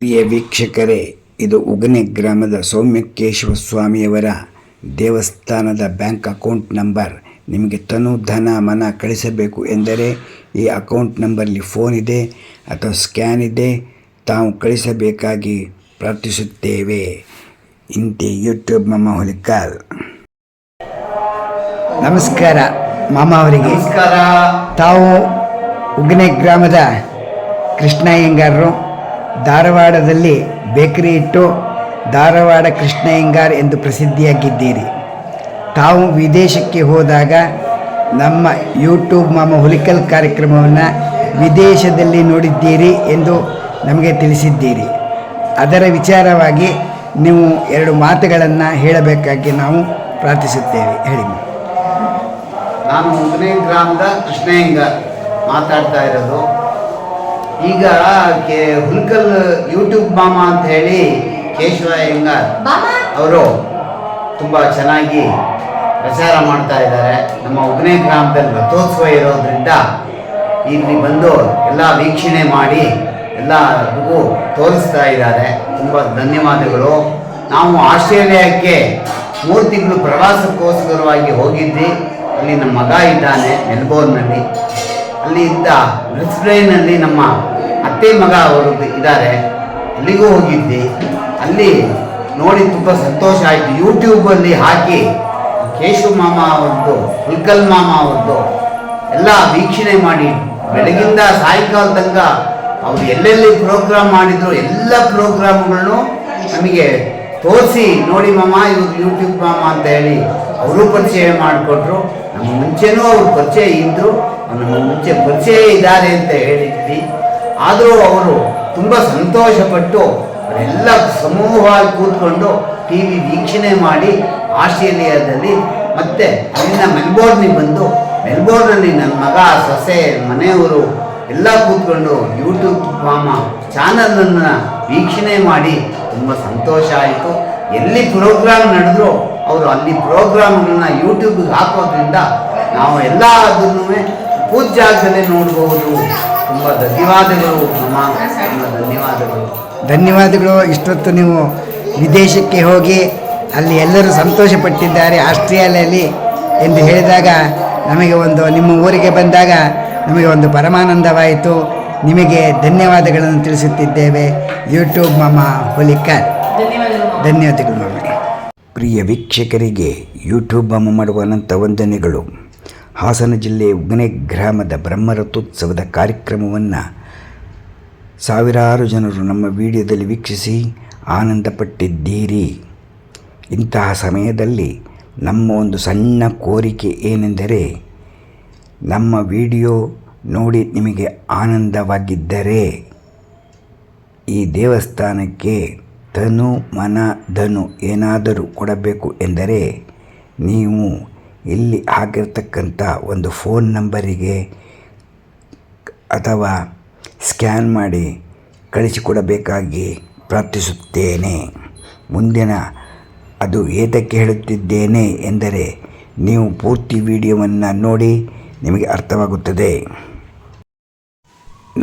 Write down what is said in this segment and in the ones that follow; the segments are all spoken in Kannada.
ಪ್ರಿಯ ವೀಕ್ಷಕರೇ ಇದು ಉಗನೆ ಗ್ರಾಮದ ಸೌಮ್ಯಕೇಶವ ಸ್ವಾಮಿಯವರ ದೇವಸ್ಥಾನದ ಬ್ಯಾಂಕ್ ಅಕೌಂಟ್ ನಂಬರ್. ನಿಮಗೆ ತನು ಧನ ಮನ ಕಳಿಸಬೇಕು ಎಂದರೆ ಈ ಅಕೌಂಟ್ ನಂಬರ್ಲಿ ಫೋನ್ ಇದೆ ಅಥವಾ ಸ್ಕ್ಯಾನ್ ಇದೆ. ತಾವು ಕಳಿಸಬೇಕಾಗಿ ಪ್ರಾರ್ಥಿಸುತ್ತೇವೆ. ಇಂತೆ ಯೂಟ್ಯೂಬ್ ಮಮ್ಮ ಹುಲಿಕಾಲ್. ನಮಸ್ಕಾರ ಮಾಮ ಅವರಿಗೆ. ತಾವು ಉಗನೆ ಗ್ರಾಮದ ಕೃಷ್ಣಯ್ಯಂಗಾರರು. ಧಾರವಾಡದಲ್ಲಿ ಬೇಕರಿ ಇಟ್ಟು ಧಾರವಾಡ ಕೃಷ್ಣಯ್ಯಂಗಾರ್ ಎಂದು ಪ್ರಸಿದ್ಧಿಯಾಗಿದ್ದೀರಿ. ತಾವು ವಿದೇಶಕ್ಕೆ ಹೋದಾಗ ನಮ್ಮ ಯೂಟ್ಯೂಬ್ ಮಾಮ ಹುಲಿಕಲ್ ಕಾರ್ಯಕ್ರಮವನ್ನು ವಿದೇಶದಲ್ಲಿ ನೋಡಿದ್ದೀರಿ ಎಂದು ನಮಗೆ ತಿಳಿಸಿದ್ದೀರಿ. ಅದರ ವಿಚಾರವಾಗಿ ನೀವು ಎರಡು ಮಾತುಗಳನ್ನು ಹೇಳಬೇಕಾಗಿ ನಾವು ಪ್ರಾರ್ಥಿಸುತ್ತೇವೆ. ಹೇಳಿ ನಾನು ಉಗನೆ ಗ್ರಾಮದ ಕೃಷ್ಣಯ್ಯಂಗಾರ್ ಮಾತಾಡ್ತಾ ಇರೋದು. ಈಗ ಕೆ ಹುಲ್ಕಲ್ ಯೂಟ್ಯೂಬ್ ಮಾಮ ಅಂತ ಹೇಳಿ ಕೇಶವ ಅಯ್ಯಂಗಾರ್ ಅವರು ತುಂಬ ಚೆನ್ನಾಗಿ ಪ್ರಚಾರ ಮಾಡ್ತಾ ಇದ್ದಾರೆ. ನಮ್ಮ ಉಗನೆ ಗ್ರಾಮದಲ್ಲಿ ರಥೋತ್ಸವ ಇರೋದ್ರಿಂದ ಇಲ್ಲಿ ಬಂದು ಎಲ್ಲ ವೀಕ್ಷಣೆ ಮಾಡಿ ಎಲ್ಲರಿಗೂ ತೋರಿಸ್ತಾ ಇದ್ದಾರೆ. ತುಂಬ ಧನ್ಯವಾದಗಳು. ನಾವು ಆಸ್ಟ್ರೇಲಿಯಾಕ್ಕೆ ಮೂರು ತಿಂಗಳು ಪ್ರವಾಸಕ್ಕೋಸ್ಕರವಾಗಿ ಹೋಗಿದ್ವಿ. ಅಲ್ಲಿ ನಮ್ಮ ಮಗ ಇದ್ದಾನೆ ಮೆಲ್ಬೋರ್ನಲ್ಲಿ ಅಲ್ಲಿ ಇದ್ದ ಬ್ರಿಸ್ಬ್ರೈನಲ್ಲಿ ನಮ್ಮ ಅತ್ತೆ ಮಗ ಅವರು ಇದ್ದಾರೆ ಅಲ್ಲಿಗೂ ಹೋಗಿದ್ವಿ ಅಲ್ಲಿ ನೋಡಿ ತುಂಬ ಸಂತೋಷ ಆಯಿತು. ಯೂಟ್ಯೂಬಲ್ಲಿ ಹಾಕಿ ಕೇಶು ಮಾಮ ಅವ್ರದ್ದು ಹುಲ್ಕಲ್ ಮಾಮ ಅವ್ರದ್ದು ಎಲ್ಲ ವೀಕ್ಷಣೆ ಮಾಡಿ. ಬೆಳಗಿಂದ ಸಾಯಂಕಾಲ ತನಕ ಅವ್ರು ಎಲ್ಲೆಲ್ಲಿ ಪ್ರೋಗ್ರಾಮ್ ಮಾಡಿದ್ರು, ಎಲ್ಲ ಪ್ರೋಗ್ರಾಮ್ಗಳನ್ನು ನಮಗೆ ತೋರಿಸಿ, ನೋಡಿ ಮಾಮ, ಇವ್ರು ಯೂಟ್ಯೂಬ್ ಮಾಮ ಅಂತ ಹೇಳಿ ಅವರು ಪರಿಚಯ ಮಾಡಿಕೊಟ್ರು. ನಮ್ಮ ಮುಂಚೆನೂ ಅವ್ರ ಪರಿಚಯ ಇದ್ದರು ನಮ್ಮ ಮುಂಚೆ ಪರಿಚಯ ಇದ್ದಾರೆ ಅಂತ ಹೇಳಿದ್ವಿ. ಆದರೂ ಅವರು ತುಂಬ ಸಂತೋಷಪಟ್ಟು ಅವರೆಲ್ಲ ಸಮೂಹವಾಗಿ ಕೂತ್ಕೊಂಡು ಟಿ ವಿ ವೀಕ್ಷಣೆ ಮಾಡಿ ಆಸ್ಟ್ರೇಲಿಯಾದಲ್ಲಿ ಮತ್ತೆ ಅಲ್ಲಿಂದ ಮೆಲ್ಬೋರ್ನಿಗೆ ಬಂದು ಮೆಲ್ಬೋರ್ನಲ್ಲಿ ನನ್ನ ಮಗ, ಸೊಸೆ, ಮನೆಯವರು ಎಲ್ಲ ಕೂತ್ಕೊಂಡು ಯೂಟ್ಯೂಬ್ ಮಾಮ ಚಾನಲನ್ನು ವೀಕ್ಷಣೆ ಮಾಡಿ ತುಂಬ ಸಂತೋಷ ಆಯಿತು. ಎಲ್ಲಿ ಪ್ರೋಗ್ರಾಮ್ ನಡೆದ್ರು ಅವರು ಅಲ್ಲಿ ಪ್ರೋಗ್ರಾಮ್ಗಳನ್ನ ಯೂಟ್ಯೂಬ್ಗೆ ಹಾಕೋದ್ರಿಂದ ನಾವು ಎಲ್ಲ ಅದನ್ನು ಪೂಜ್ಯಾಗದಲ್ಲೇ ನೋಡ್ಬೋದು. ತುಂಬ ಧನ್ಯವಾದಗಳು ತುಂಬ ಧನ್ಯವಾದಗಳು. ಧನ್ಯವಾದಗಳು. ಇಷ್ಟೊತ್ತು ನೀವು ವಿದೇಶಕ್ಕೆ ಹೋಗಿ ಅಲ್ಲಿ ಎಲ್ಲರೂ ಸಂತೋಷಪಟ್ಟಿದ್ದಾರೆ ಆಸ್ಟ್ರೇಲಿಯಲ್ಲಿ ಎಂದು ಹೇಳಿದಾಗ ನಮಗೆ ಒಂದು ನಿಮ್ಮ ಊರಿಗೆ ಬಂದಾಗ ನಮಗೆ ಒಂದು ಪರಮಾನಂದವಾಯಿತು. ನಿಮಗೆ ಧನ್ಯವಾದಗಳನ್ನು ತಿಳಿಸುತ್ತಿದ್ದೇವೆ. ಯೂಟ್ಯೂಬ್ ಮಮ್ಮ ಹುಲಿಕರ್. ಧನ್ಯವಾದಗಳು. ಮಮ್ಮ ಪ್ರಿಯ ವೀಕ್ಷಕರಿಗೆ ಯೂಟ್ಯೂಬ್ ಮಮ್ಮ ಮಾಡುವ ಅನಂತ ವಂದನೆಗಳು. ಹಾಸನ ಜಿಲ್ಲೆ ಉಗ್ನೆ ಗ್ರಾಮದ ಬ್ರಹ್ಮರಥೋತ್ಸವದ ಕಾರ್ಯಕ್ರಮವನ್ನು ಸಾವಿರಾರು ಜನರು ನಮ್ಮ ವಿಡಿಯೋದಲ್ಲಿ ವೀಕ್ಷಿಸಿ ಆನಂದಪಟ್ಟಿದ್ದೀರಿ. ಇಂತಹ ಸಮಯದಲ್ಲಿ ನಮ್ಮ ಒಂದು ಸಣ್ಣ ಕೋರಿಕೆ ಏನೆಂದರೆ, ನಮ್ಮ ವಿಡಿಯೋ ನೋಡಿ ನಿಮಗೆ ಆನಂದವಾಗಿದ್ದರೆ, ಈ ದೇವಸ್ಥಾನಕ್ಕೆ ತನು ಮನ ಧನು ಏನಾದರೂ ಕೊಡಬೇಕು ಎಂದರೆ, ನೀವು ಇಲ್ಲಿ ಹಾಕಿರ್ತಕ್ಕಂಥ ಒಂದು ಫೋನ್ ನಂಬರಿಗೆ ಅಥವಾ ಸ್ಕ್ಯಾನ್ ಮಾಡಿ ಕಳಿಸಿಕೊಡಬೇಕಾಗಿ ಪ್ರಾರ್ಥಿಸುತ್ತೇನೆ. ಮುಂದಿನ ಅದು ಏತಕ್ಕೆ ಹೇಳುತ್ತಿದ್ದೇನೆ ಎಂದರೆ ನೀವು ಪೂರ್ತಿ ವಿಡಿಯೋವನ್ನು ನೋಡಿ ನಿಮಗೆ ಅರ್ಥವಾಗುತ್ತದೆ.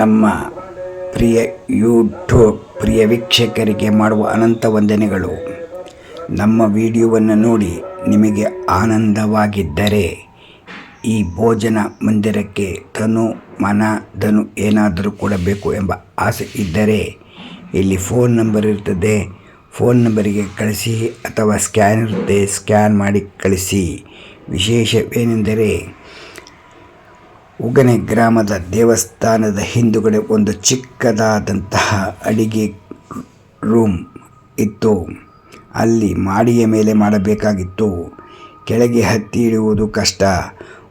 ನಮ್ಮ ಪ್ರಿಯ ಯೂಟ್ಯೂಬ್ ಪ್ರಿಯ ವೀಕ್ಷಕರಿಗೆ ಮಾಡುವ ಅನಂತ ವಂದನೆಗಳು. ನಮ್ಮ ವಿಡಿಯೋವನ್ನು ನೋಡಿ ನಿಮಗೆ ಆನಂದವಾಗಿದ್ದರೆ ಈ ಭೋಜನ ಮಂದಿರಕ್ಕೆ ತನು, ಮನ, ಧನು ಏನಾದರೂ ಕೊಡಬೇಕು ಎಂಬ ಆಸೆ ಇದ್ದರೆ ಇಲ್ಲಿ ಫೋನ್ ನಂಬರ್ ಇರ್ತದೆ ಫೋನ್ ನಂಬರಿಗೆ ಕಳಿಸಿ ಅಥವಾ ಸ್ಕ್ಯಾನ್ ಇರುತ್ತೆ. ಸ್ಕ್ಯಾನ್ ಮಾಡಿ ಕಳಿಸಿ. ವಿಶೇಷವೇನೆಂದರೆ ಉಗನೆ ಗ್ರಾಮದ ದೇವಸ್ಥಾನದ ಹಿಂದುಗಡೆ ಒಂದು ಚಿಕ್ಕದಾದಂತಹ ಅಡಿಗೆ ರೂಮ್ ಇತ್ತು. ಅಲ್ಲಿ ಮಾಡಿಯ ಮೇಲೆ ಮಾಡಬೇಕಾಗಿತ್ತು. ಕೆಳಗೆ ಹತ್ತಿ ಇಡುವುದು ಕಷ್ಟ.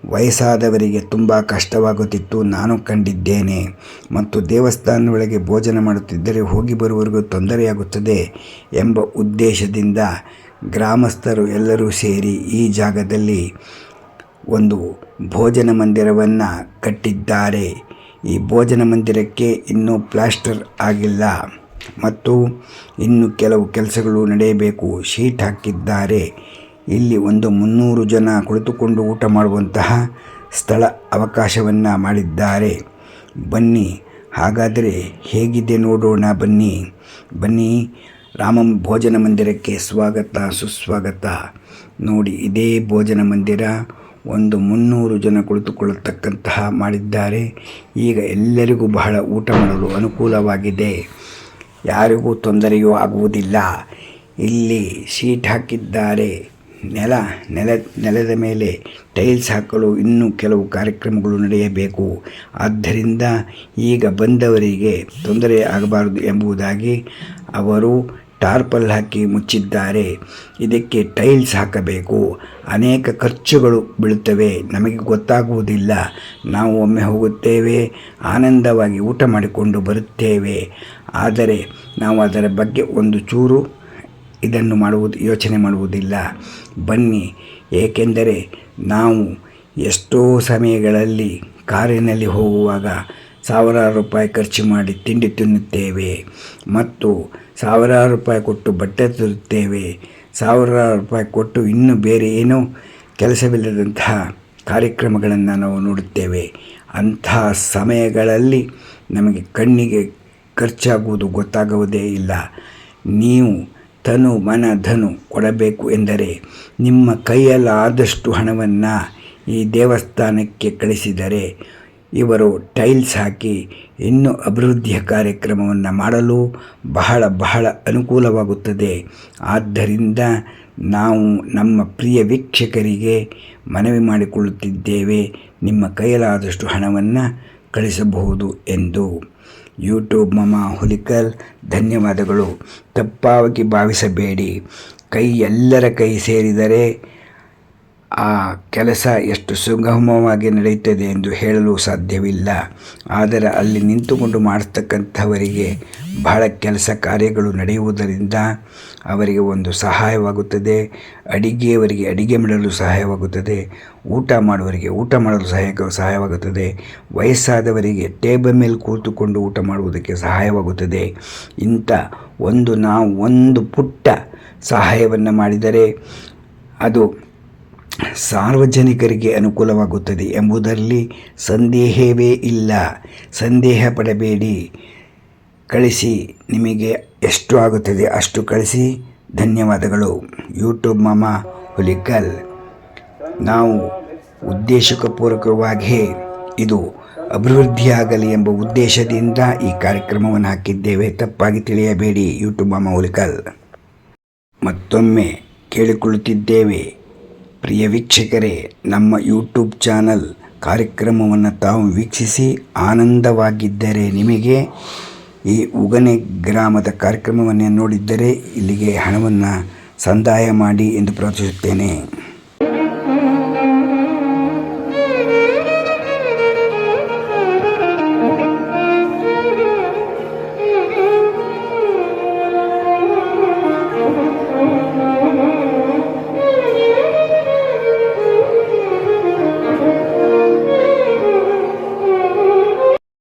ವಯಸ್ಸಾದವರಿಗೆ ತುಂಬ ಕಷ್ಟವಾಗುತ್ತಿತ್ತು. ನಾನು ಕಂಡಿದ್ದೇನೆ. ಮತ್ತು ದೇವಸ್ಥಾನದೊಳಗೆ ಭೋಜನ ಮಾಡುತ್ತಿದ್ದರೆ ಹೋಗಿ ಬರುವವರೆಗೂ ತೊಂದರೆಯಾಗುತ್ತದೆ ಎಂಬ ಉದ್ದೇಶದಿಂದ ಗ್ರಾಮಸ್ಥರು ಎಲ್ಲರೂ ಸೇರಿ ಈ ಜಾಗದಲ್ಲಿ ಒಂದು ಭೋಜನ ಮಂದಿರವನ್ನು ಕಟ್ಟಿದ್ದಾರೆ. ಈ ಭೋಜನ ಮಂದಿರಕ್ಕೆ ಇನ್ನೂ ಪ್ಲಾಸ್ಟರ್ ಆಗಿಲ್ಲ. ಮತ್ತು ಇನ್ನು ಕೆಲವು ಕೆಲಸಗಳು ನಡೆಯಬೇಕು. ಶೀಟ್ ಹಾಕಿದ್ದಾರೆ. ಇಲ್ಲಿ ಒಂದು ಮುನ್ನೂರು ಜನ ಕುಳಿತುಕೊಂಡು ಊಟ ಮಾಡುವಂತಹ ಸ್ಥಳ ಅವಕಾಶವನ್ನು ಮಾಡಿದ್ದಾರೆ. ಬನ್ನಿ, ಹಾಗಾದರೆ ಹೇಗಿದೆ ನೋಡೋಣ ಬನ್ನಿ. ಬನ್ನಿ, ರಾಮಂ ಭೋಜನ ಮಂದಿರಕ್ಕೆ ಸ್ವಾಗತ, ಸುಸ್ವಾಗತ. ನೋಡಿ, ಇದೇ ಭೋಜನ ಮಂದಿರ ಒಂದು ಮುನ್ನೂರು ಜನ ಕುಳಿತುಕೊಳ್ಳತಕ್ಕಂತಹ ಮಾಡಿದ್ದಾರೆ. ಈಗ ಎಲ್ಲರಿಗೂ ಬಹಳ ಊಟ ಮಾಡಲು ಅನುಕೂಲವಾಗಿದೆ. ಯಾರಿಗೂ ತೊಂದರೆಯೂ ಆಗುವುದಿಲ್ಲ. ಇಲ್ಲಿ ಶೀಟ್ ಹಾಕಿದ್ದಾರೆ. ನೆಲ ನೆಲ, ನೆಲದ ಮೇಲೆ ಟೈಲ್ಸ್ ಹಾಕಲು ಇನ್ನೂ ಕೆಲವು ಕಾರ್ಯಕ್ರಮಗಳು ನಡೆಯಬೇಕು. ಆದ್ದರಿಂದ ಈಗ ಬಂದವರಿಗೆ ತೊಂದರೆ ಆಗಬಾರದು ಎಂಬುದಾಗಿ ಅವರು ಟಾರ್ಪಲ್ ಹಾಕಿ ಮುಚ್ಚಿದ್ದಾರೆ. ಇದಕ್ಕೆ ಟೈಲ್ಸ್ ಹಾಕಬೇಕು. ಅನೇಕ ಖರ್ಚುಗಳು ಬೀಳುತ್ತವೆ. ನಮಗೆ ಗೊತ್ತಾಗುವುದಿಲ್ಲ. ನಾವು ಒಮ್ಮೆ ಹೋಗುತ್ತೇವೆ. ಆನಂದವಾಗಿ ಊಟ ಮಾಡಿಕೊಂಡು ಬರುತ್ತೇವೆ. ಆದರೆ ನಾವು ಅದರ ಬಗ್ಗೆ ಒಂದು ಚೂರು ಇದನ್ನು ಮಾಡುವುದು, ಯೋಚನೆ ಮಾಡುವುದಿಲ್ಲ. ಬನ್ನಿ, ಏಕೆಂದರೆ ನಾವು ಎಷ್ಟೋ ಸಮಯಗಳಲ್ಲಿ ಕಾರಿನಲ್ಲಿ ಹೋಗುವಾಗ ಸಾವಿರಾರು ರೂಪಾಯಿ ಖರ್ಚು ಮಾಡಿ ತಿಂಡಿ ತಿನ್ನುತ್ತೇವೆ ಮತ್ತು ಸಾವಿರಾರು ರೂಪಾಯಿ ಕೊಟ್ಟು ಬಟ್ಟೆ ತರುತ್ತೇವೆ. ಸಾವಿರಾರು ರೂಪಾಯಿ ಕೊಟ್ಟು ಇನ್ನೂ ಬೇರೆ ಏನೋ ಕೆಲಸವಿಲ್ಲದಂತಹ ಕಾರ್ಯಕ್ರಮಗಳನ್ನು ನಾವು ನೋಡುತ್ತೇವೆ. ಅಂತಹ ಸಮಯಗಳಲ್ಲಿ ನಮಗೆ ಕಣ್ಣಿಗೆ ಖರ್ಚಾಗುವುದು ಗೊತ್ತಾಗುವುದೇ ಇಲ್ಲ. ನೀವು ತನು ಮನ ಧನು ಕೊಡಬೇಕು ಎಂದರೆ ನಿಮ್ಮ ಕೈಯಲ್ಲಾದಷ್ಟು ಹಣವನ್ನು ಈ ದೇವಸ್ಥಾನಕ್ಕೆ ಕಳಿಸಿದರೆ ಇವರು ಟೈಲ್ಸ್ ಹಾಕಿ ಇನ್ನೂ ಅಭಿವೃದ್ಧಿಯ ಕಾರ್ಯಕ್ರಮವನ್ನು ಮಾಡಲು ಬಹಳ ಬಹಳ ಅನುಕೂಲವಾಗುತ್ತದೆ. ಆದ್ದರಿಂದ ನಾವು ನಮ್ಮ ಪ್ರಿಯ ವೀಕ್ಷಕರಿಗೆ ಮನವಿ ಮಾಡಿಕೊಳ್ಳುತ್ತಿದ್ದೇವೆ ನಿಮ್ಮ ಕೈಯಲ್ಲಾದಷ್ಟು ಹಣವನ್ನು ಕಳಿಸಬಹುದು ಎಂದು. ಯೂಟ್ಯೂಬ್ ಮಮ ಹುಲಿಕಲ್ ಧನ್ಯವಾದಗಳು. ತಪ್ಪಾಗಿ ಭಾವಿಸಬೇಡಿ. ಕೈ ಎಲ್ಲರ ಕೈ ಸೇರಿದರೆ ಆ ಕೆಲಸ ಎಷ್ಟು ಸುಗಮವಾಗಿ ನಡೆಯುತ್ತದೆ ಎಂದು ಹೇಳಲು ಸಾಧ್ಯವಿಲ್ಲ. ಆದರೆ ಅಲ್ಲಿ ನಿಂತುಕೊಂಡು ಮಾಡತಕ್ಕಂಥವರಿಗೆ ಬಹಳ ಕೆಲಸ ಕಾರ್ಯಗಳು ನಡೆಯುವುದರಿಂದ ಅವರಿಗೆ ಒಂದು ಸಹಾಯವಾಗುತ್ತದೆ. ಅಡಿಗೆಯವರಿಗೆ ಅಡಿಗೆ ಮಾಡಲು ಸಹಾಯವಾಗುತ್ತದೆ. ಊಟ ಮಾಡುವವರಿಗೆ ಊಟ ಮಾಡಲು ಸಹಾಯ ಸಹಾಯವಾಗುತ್ತದೆ. ವಯಸ್ಸಾದವರಿಗೆ ಟೇಬಲ್ ಮೇಲೆ ಕೂತುಕೊಂಡು ಊಟ ಮಾಡುವುದಕ್ಕೆ ಸಹಾಯವಾಗುತ್ತದೆ. ಇಂಥ ಒಂದು ನಾವು ಒಂದು ಪುಟ್ಟ ಸಹಾಯವನ್ನು ಮಾಡಿದರೆ ಅದು ಸಾರ್ವಜನಿಕರಿಗೆ ಅನುಕೂಲವಾಗುತ್ತದೆ ಎಂಬುದರಲ್ಲಿ ಸಂದೇಹವೇ ಇಲ್ಲ. ಸಂದೇಹ ಪಡಬೇಡಿ. ಕಳಿಸಿ, ನಿಮಗೆ ಎಷ್ಟು ಆಗುತ್ತದೆ ಅಷ್ಟು ಕಳಿಸಿ. ಧನ್ಯವಾದಗಳು. ಯೂಟ್ಯೂಬ್ ಮಾಮ ಹುಲಿಕಲ್. ನಾವು ಉದ್ದೇಶಪೂರ್ವಕವಾಗಿ ಇದು ಅಭಿವೃದ್ಧಿಯಾಗಲಿ ಎಂಬ ಉದ್ದೇಶದಿಂದ ಈ ಕಾರ್ಯಕ್ರಮವನ್ನು ಹಾಕಿದ್ದೇವೆ. ತಪ್ಪಾಗಿ ತಿಳಿಯಬೇಡಿ. ಯೂಟ್ಯೂಬ್ ಮಾಮ ಹುಲಿಕಲ್. ಮತ್ತೊಮ್ಮೆ ಕೇಳಿಕೊಳ್ಳುತ್ತಿದ್ದೇವೆ. ಪ್ರಿಯ ವೀಕ್ಷಕರೇ, ನಮ್ಮ ಯೂಟ್ಯೂಬ್ ಚಾನಲ್ ಕಾರ್ಯಕ್ರಮವನ್ನು ತಾವು ವೀಕ್ಷಿಸಿ ಆನಂದವಾಗಿದ್ದರೆ ನಿಮಗೆ ಈ ಉಗನೆ ಗ್ರಾಮದ ಕಾರ್ಯಕ್ರಮವನ್ನು ನೋಡಿದ್ದರೆ ಇಲ್ಲಿಗೆ ಹಣವನ್ನು ಸಂದಾಯ ಮಾಡಿ ಎಂದು ಪ್ರಾರ್ಥಿಸುತ್ತೇನೆ.